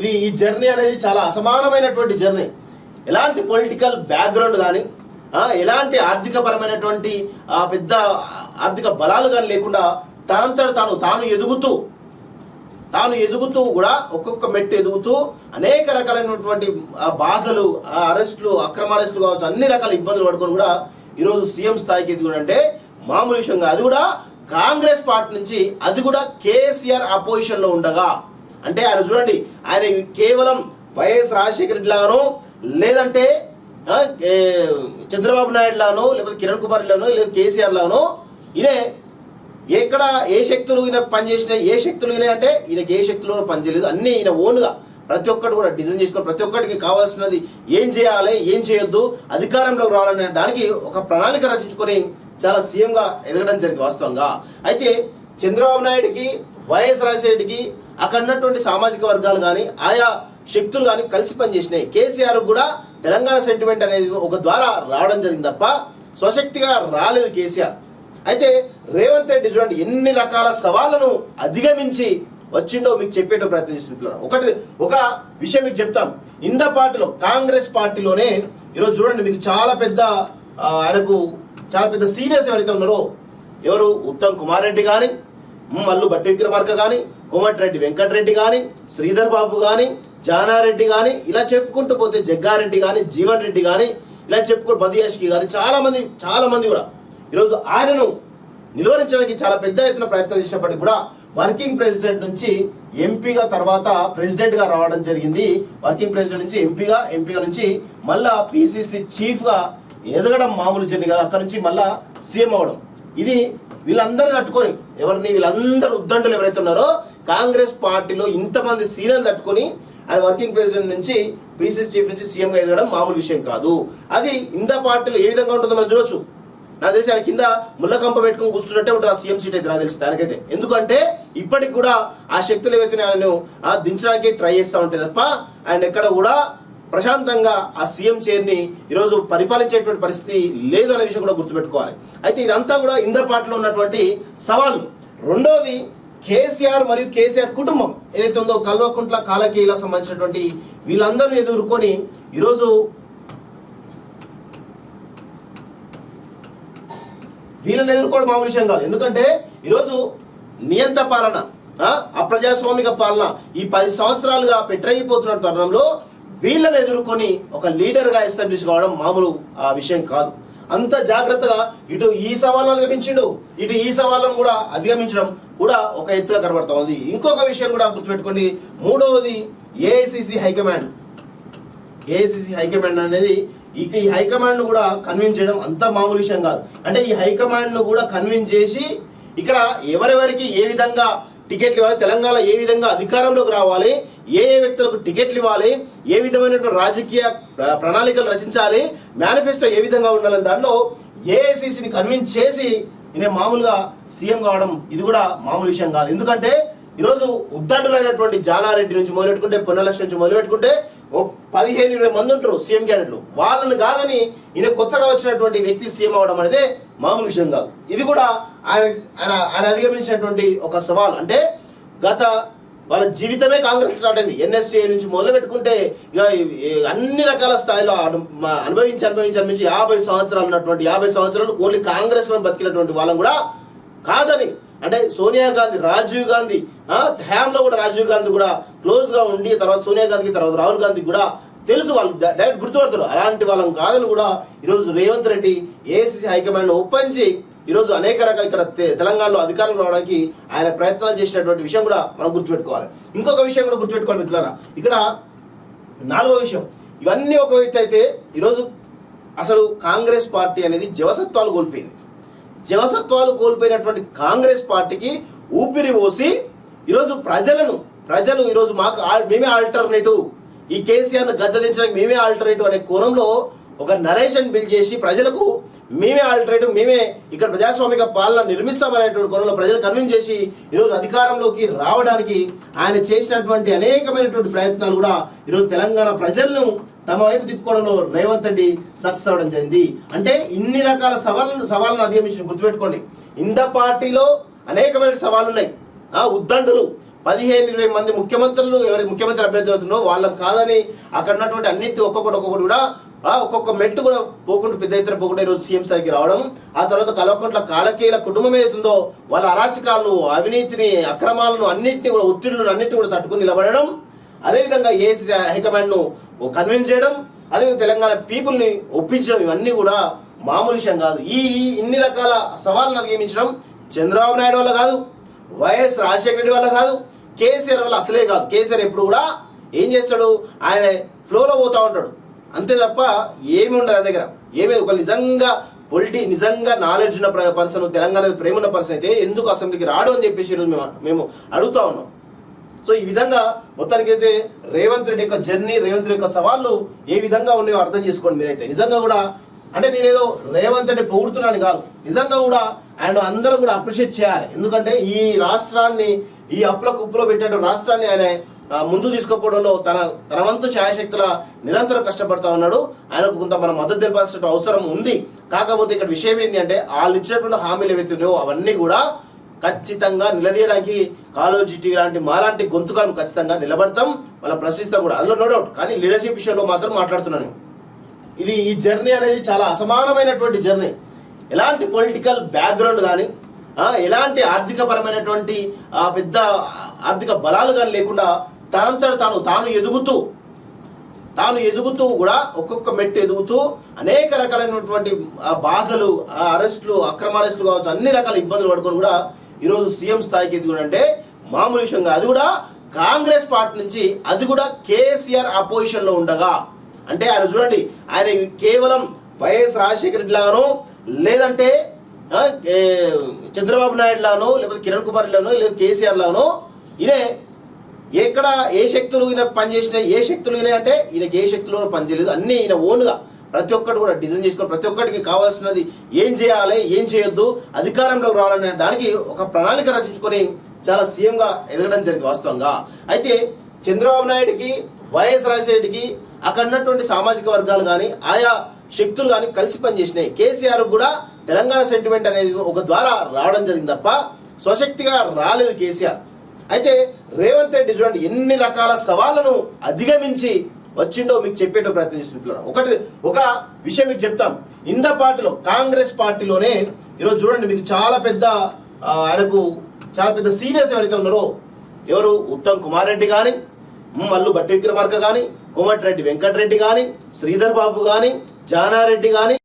ఇది ఈ జర్నీ అనేది చాలా అసమానమైనటువంటి జర్నీ. ఎలాంటి పొలిటికల్ బ్యాక్గ్రౌండ్ కానీ ఎలాంటి ఆర్థికపరమైనటువంటి పెద్ద ఆర్థిక బలాలు కానీ లేకుండా తనంతట తాను తాను ఎదుగుతూ తాను ఎదుగుతూ కూడా ఒక్కొక్క మెట్టు ఎదుగుతూ అనేక రకాలైనటువంటి ఆ, బాధలు ఆ, అరెస్టులు అక్రమ అరెస్టులు కావచ్చు అన్ని రకాల ఇబ్బందులు పడుకొని కూడా ఈరోజు సీఎం స్థాయికి ఎదిగి అంటే మామూలు విషయంగా అది కూడా కాంగ్రెస్ పార్టీ నుంచి అది కూడా కేసీఆర్ అపోజిషన్లో ఉండగా అంటే ఆయన చూడండి ఆయన కేవలం వైఎస్ రాజశేఖర రెడ్డి లేదంటే చంద్రబాబు నాయుడులానో లేకపోతే కిరణ్ కుమార్ లానో లేదా కేసీఆర్ లానో ఇదే ఎక్కడ ఏ శక్తులు ఈయన పనిచేసినాయి ఏ శక్తులు ఈయన అంటే ఈయనకి ఏ శక్తులు కూడా పనిచేయలేదు. అన్నీ ఈయన ఓన్గా ప్రతి ఒక్కటి కూడా డిజైన్ చేసుకొని ప్రతి ఒక్కటికి కావాల్సినది ఏం చేయాలి ఏం చేయొద్దు అధికారంలోకి రావాలనే దానికి ఒక ప్రణాళిక రచించుకొని చాలా సీఎంగా ఎదగడం జరిగింది వాస్తవంగా. అయితే చంద్రబాబు నాయుడికి వైఎస్ రాజశేఖరెడ్డికి అక్కడ ఉన్నటువంటి సామాజిక వర్గాలు కానీ ఆయా శక్తులు కానీ కలిసి పనిచేసినాయి. కేసీఆర్ కూడా తెలంగాణ సెంటిమెంట్ అనేది ఒక ద్వారా రావడం జరిగింది తప్ప స్వశక్తిగా రాలేదు కేసీఆర్. అయితే రేవంత్ రెడ్డి చూడండి ఎన్ని రకాల సవాళ్ళను అధిగమించి వచ్చిండో మీకు చెప్పేటో ప్రయత్నం మిత్రులు ఒకటి ఒక విషయం మీకు చెప్తాం. ఇంద పార్టీలో కాంగ్రెస్ పార్టీలోనే ఈరోజు చూడండి మీకు చాలా పెద్ద ఆయనకు చాలా పెద్ద సీనియర్స్ ఎవరైతే ఉన్నారో ఎవరు ఉత్తమ్ కుమార్ రెడ్డి కానీ మల్లు బట్టి విక్రమార్క కానీ కోమటిరెడ్డి వెంకటరెడ్డి కానీ శ్రీధర్ బాబు కానీ జానారెడ్డి కానీ ఇలా చెప్పుకుంటూ పోతే జగ్గారెడ్డి కానీ జీవన్ రెడ్డి కానీ ఇలా చెప్పుకుంటూ బదియాష్కి కానీ చాలామంది చాలామంది కూడా. ఈరోజు ఆయనను నిలువరించడానికి చాలా పెద్ద ఎత్తున ప్రయత్నం చేసినప్పటికీ కూడా వర్కింగ్ ప్రెసిడెంట్ నుంచి ఎంపీగా తర్వాత ప్రెసిడెంట్గా రావడం జరిగింది. వర్కింగ్ ప్రెసిడెంట్ నుంచి ఎంపీగా ఎంపీగా నుంచి మళ్ళా పీసీసీ చీఫ్గా ఎదగడం మామూలు జరిగింది కదా. అక్కడ నుంచి మళ్ళా సీఎం అవ్వడం ఇది వీళ్ళందరూ తట్టుకొని ఎవరిని వీళ్ళందరూ ఉద్దండులు ఎవరైతే ఉన్నారో కాంగ్రెస్ పార్టీలో ఇంతమంది సీనియర్లు తట్టుకొని ఆయన వర్కింగ్ ప్రెసిడెంట్ నుంచి పీసీసీ చీఫ్ నుంచి సీఎంగా ఎదగడం మామూలు విషయం కాదు. అది ఇంత పార్టీలో ఏ విధంగా ఉంటుందో మనం చూడొచ్చు. నాకు తెలిసి ఆయన కింద ముళ్ళకంప పెట్టుకుని కూర్చున్నట్టే ఉంటుంది ఆ సీఎం సీట్ అయితే నాకు తెలిసి దానికైతే. ఎందుకంటే ఇప్పటికి కూడా ఆ శక్తులు ఏవైతే ఆయనను ఆ దించడానికి ట్రై చేస్తూ ఉంటాయి తప్ప ఆయన ఎక్కడ కూడా ప్రశాంతంగా ఆ సీఎం చైర్ని ఈరోజు పరిపాలించేటువంటి పరిస్థితి లేదు అనే విషయం కూడా గుర్తుపెట్టుకోవాలి. అయితే ఇదంతా కూడా ఇంద పార్టీలో ఉన్నటువంటి సవాళ్ళు. రెండోది కేసీఆర్ మరియు కేసీఆర్ కుటుంబం ఏదైతే ఉందో కల్వకుంట్ల కాలకీలకు సంబంధించినటువంటి వీళ్ళందరూ ఎదుర్కొని ఈరోజు వీళ్ళని ఎదుర్కోవడం మామూలు విషయం కాదు. ఎందుకంటే ఈరోజు నియంత పాలన అప్రజాస్వామిక పాలన ఈ పది సంవత్సరాలుగా పెట్టరైపోతున్న తరుణంలో వీళ్ళని ఎదుర్కొని ఒక లీడర్గా ఎస్టాబ్లిష్ కావడం మామూలు ఆ విషయం కాదు. అంత జాగ్రత్తగా ఇటు ఈ సవాళ్ళను అధిగమించిండు ఇటు ఈ సవాళ్ళను కూడా అధిగమించడం కూడా ఒక ఎత్తుగా కనబడతా ఉంది. ఇంకొక విషయం కూడా గుర్తుపెట్టుకోండి. మూడవది ఏఐసిసి హైకమాండ్. ఏఐసిసి హైకమాండ్ అనేది ఇక ఈ హైకమాండ్ను కూడా కన్విన్స్ చేయడం అంత మామూలు విషయం కాదు. అంటే ఈ హైకమాండ్ను కూడా కన్విన్స్ చేసి ఇక్కడ ఎవరెవరికి ఏ విధంగా టికెట్లు ఇవ్వాలి తెలంగాణ ఏ విధంగా అధికారంలోకి రావాలి ఏ ఏ వ్యక్తులకు టికెట్లు ఇవ్వాలి ఏ విధమైనటువంటి రాజకీయ ప్ర- ప్రణాళికలు రచించాలి మేనిఫెస్టో ఏ విధంగా ఉండాలని దాంట్లో ఏఐసిసిని కన్విన్స్ చేసి నేను మామూలుగా సీఎం కావడం ఇది కూడా మామూలు విషయం కాదు. ఎందుకంటే ఈరోజు ఉద్దండులైనటువంటి జానారెడ్డి నుంచి మొదలెట్టుకుంటే పొన్నలక్ష్మి నుంచి మొదలుపెట్టుకుంటే ఓ పదిహేను ఇరవై మంది ఉంటారు సీఎం క్యాండిడేట్లు వాళ్ళని కాదని ఈయన కొత్తగా వచ్చినటువంటి వ్యక్తి సీఎం అవడం అనేది మామూలు విషయం కాదు. ఇది కూడా ఆయన ఆయన ఆయన అధిగమించినటువంటి ఒక సవాల్. అంటే గత వాళ్ళ జీవితమే కాంగ్రెస్ స్టార్ట్ అయింది. ఎన్ఎస్సీ నుంచి మొదలు పెట్టుకుంటే ఇక అన్ని రకాల స్థాయిలో అనుభవించి అనుభవించి అనుభవించి యాభై సంవత్సరాలు ఉన్నటువంటి యాభై సంవత్సరాలు ఓన్లీ కాంగ్రెస్లో బతికినటువంటి వాళ్ళని కూడా కాదని. అంటే సోనియా గాంధీ రాజీవ్ గాంధీ ఆ, కూడా రాజీవ్ గాంధీ కూడా క్లోజ్గా ఉండి తర్వాత సోనియా గాంధీకి తర్వాత రాహుల్ గాంధీ కూడా తెలుసు వాళ్ళు డైరెక్ట్ గుర్తుపడతారు. అలాంటి వాళ్ళం కాదని కూడా ఈరోజు రేవంత్ రెడ్డి ఏసీసీ హైకమాండ్ ఒప్పించి ఈరోజు అనేక రకాల ఇక్కడ తె- తెలంగాణలో అధికారం రావడానికి ఆయన ప్రయత్నాలు చేసినటువంటి విషయం కూడా మనం గుర్తుపెట్టుకోవాలి. ఇంకొక విషయం కూడా గుర్తుపెట్టుకోవాలి మిత్రులారా. ఇక్కడ నాలుగో విషయం. ఇవన్నీ ఒక వ్యక్తి అయితే ఈరోజు అసలు కాంగ్రెస్ పార్టీ అనేది జవసత్వాలు కోల్పోయింది. జవసత్వాలు కోల్పోయినటువంటి కాంగ్రెస్ పార్టీకి ఊపిరి పోసి ఈరోజు ప్రజలను ప్రజలు ఈరోజు మాకు మేమే ఆల్టర్నేటివ్ ఈ కేసీఆర్ను గద్దదించడానికి మేమే ఆల్టర్నేటివ్ అనే కోణంలో ఒక నరేషన్ బిల్డ్ చేసి ప్రజలకు మేమే ఆల్టర్నేటివ్ మేమే ఇక్కడ ప్రజాస్వామిక పాలన నిర్మిస్తామనేటువంటి కొనలో ప్రజలు కన్విన్స్ చేసి ఈరోజు అధికారంలోకి రావడానికి ఆయన చేసినటువంటి అనేకమైనటువంటి ప్రయత్నాలు కూడా ఈరోజు తెలంగాణ ప్రజలను తమ వైపు తిప్పుకోవడంలో రేవంత్ రెడ్డి సక్సెస్ అవ్వడం జరిగింది. అంటే ఇన్ని రకాల సవాళ్ళను సవాళ్ళను అధిగమించి గుర్తుపెట్టుకోండి. ఇంత పార్టీలో అనేకమైన సవాళ్ళు ఉన్నాయి ఆ ఉద్దండులు. పదిహేను ఇరవై మంది ముఖ్యమంత్రులు ఎవరి ముఖ్యమంత్రి అభ్యర్థి అవుతుందో వాళ్ళని కాదని అక్కడ ఉన్నటువంటి అన్నిటి ఒక్కొక్కటి ఒక్కొక్కటి కూడా ఒక్కొక్క మెట్టు కూడా పోకుండా పెద్ద ఎత్తున పోకుండా ఈరోజు సీఎం సార్కి రావడం ఆ తర్వాత కలవకుంట్ల కాలకీల కుటుంబం ఏదైతుందో వాళ్ళ అరాచకాలను అవినీతిని అక్రమాలను అన్నింటినీ కూడా ఒత్తిడులను అన్నింటినీ కూడా తట్టుకుని నిలబడడం అదేవిధంగా ఏసీ హైకమాండ్ను కన్విన్స్ చేయడం అదేవిధంగా తెలంగాణ పీపుల్ని ఒప్పించడం ఇవన్నీ కూడా మామూలు విషయం కాదు. ఈ ఇన్ని రకాల సవాళ్ళను అధిగమించడం చంద్రబాబు నాయుడు వల్ల కాదు వైఎస్ రాజశేఖర రెడ్డి వల్ల కాదు కేసీఆర్ వల్ల అసలే కాదు. కేసీఆర్ ఎప్పుడు కూడా ఏం చేస్తాడు? ఆయన ఫ్లోలో పోతూ ఉంటాడు. అంతే తప్ప ఏమి ఉండదు దగ్గర. ఏమి ఒక నిజంగా పొలిటీ నిజంగా నాలెడ్జ్ ఉన్న పర్సన్ తెలంగాణ ప్రేమ ఉన్న పర్సన్ అయితే ఎందుకు అసెంబ్లీకి రాడు అని చెప్పేసి ఈరోజు మేము మేము అడుగుతా ఉన్నాం. సో ఈ విధంగా మొత్తానికి అయితే రేవంత్ రెడ్డి యొక్క జర్నీ రేవంత్ రెడ్డి యొక్క సవాళ్ళు ఏ విధంగా ఉన్నాయో అర్థం చేసుకోండి మీరైతే. నిజంగా కూడా అంటే నేనేదో రేవంత్ రెడ్డి పొగుడుతున్నాను కాదు. నిజంగా కూడా ఆయన అందరూ కూడా అప్రిషియేట్ చేయాలి. ఎందుకంటే ఈ రాష్ట్రాన్ని ఈ అప్పుల కుప్పలో పెట్టే రాష్ట్రాన్ని ఆయన ముందు తీసుకుపోవడంలో తన తన వంతు శాయశక్తుల నిరంతరం కష్టపడతా ఉన్నాడు. ఆయనకు కొంత మనం మద్దతు తెలపాల్సిన అవసరం ఉంది. కాకపోతే ఇక్కడ విషయం ఏంటి అంటే వాళ్ళు ఇచ్చినటువంటి హామీలు ఏవైతే ఉన్నాయో అవన్నీ కూడా ఖచ్చితంగా నిలదీయడానికి కాలోజిటీ లాంటి మాలాంటి గొంతుకాలను ఖచ్చితంగా నిలబడతాం. మనం ప్రశ్నిస్తాం కూడా. అందులో నో డౌట్ కానీ లీడర్షిప్ విషయంలో మాత్రం మాట్లాడుతున్నాను ఇది ఈ జర్నీ అనేది చాలా అసమానమైనటువంటి జర్నీ ఎలాంటి పొలిటికల్ బ్యాక్గ్రౌండ్ కానీ ఎలాంటి ఆర్థికపరమైనటువంటి పెద్ద ఆర్థిక బలాలు కానీ లేకుండా తనంతట తాను తాను ఎదుగుతూ తాను ఎదుగుతూ కూడా ఒక్కొక్క మెట్టు ఎదుగుతూ అనేక రకాలైనటువంటి ఆ, బాధలు ఆ, అరెస్టులు అక్రమ అరెస్టులు కావచ్చు అన్ని రకాల ఇబ్బందులు పడుకొని కూడా ఈరోజు సీఎం స్థాయికి ఎదుగునంటే మామూలు విషయం అది కూడా కాంగ్రెస్ పార్టీ నుంచి అది కూడా కేసీఆర్ అపోజిషన్లో ఉండగా. అంటే ఆయన చూడండి ఆయన కేవలం వైఎస్ రాజశేఖర రెడ్డి లాగానో లేదంటే చంద్రబాబు నాయుడు లానో లేకపోతే కిరణ్ కుమార్ లానో లేదా కేసీఆర్ లానో ఇదే ఎక్కడ ఏ శక్తులు ఈయన పనిచేసినాయి ఏ శక్తులు ఈయన అంటే ఈయనకి ఏ శక్తులు పనిచేయలేదు అన్నీ ఈయన ఓన్గా ప్రతి ఒక్కటి కూడా డిజైన్ చేసుకొని ప్రతి ఒక్కటికి కావాల్సినది ఏం చేయాలి ఏం చేయొద్దు అధికారంలోకి రావాలనే దానికి ఒక ప్రణాళిక రచించుకొని చాలా సీఎంగా ఎదగడం జరిగింది వాస్తవంగా. అయితే చంద్రబాబు నాయుడికి వైఎస్ రాజశేఖరెడ్డికి అక్కడ ఉన్నటువంటి సామాజిక వర్గాలు కానీ ఆయా శక్తులు కానీ కలిసి పనిచేసినాయి. కేసీఆర్ కూడా తెలంగాణ సెంటిమెంట్ అనేది ఒక ద్వారా రావడం జరిగింది తప్ప స్వశక్తిగా రాలేదు కేసీఆర్. అయితే రేవంత్ రెడ్డి చూడండి ఎన్ని రకాల సవాళ్ళను అధిగమించి వచ్చిండో మీకు చెప్పేటో ప్రయత్నిస్తున్నారు ఒకటి ఒక విషయం మీకు చెప్తాం. ఇంద పార్టీలో కాంగ్రెస్ పార్టీలోనే ఈరోజు చూడండి మీకు చాలా పెద్ద ఆయనకు చాలా పెద్ద సీనియర్స్ ఎవరైతే ఉన్నారో ఎవరు ఉత్తమ్ కుమార్ రెడ్డి కానీ మల్లు భట్టి విక్రమార్క కానీ కోమటిరెడ్డి వెంకటరెడ్డి కానీ శ్రీధర్ బాబు కానీ జానారెడ్డి కానీ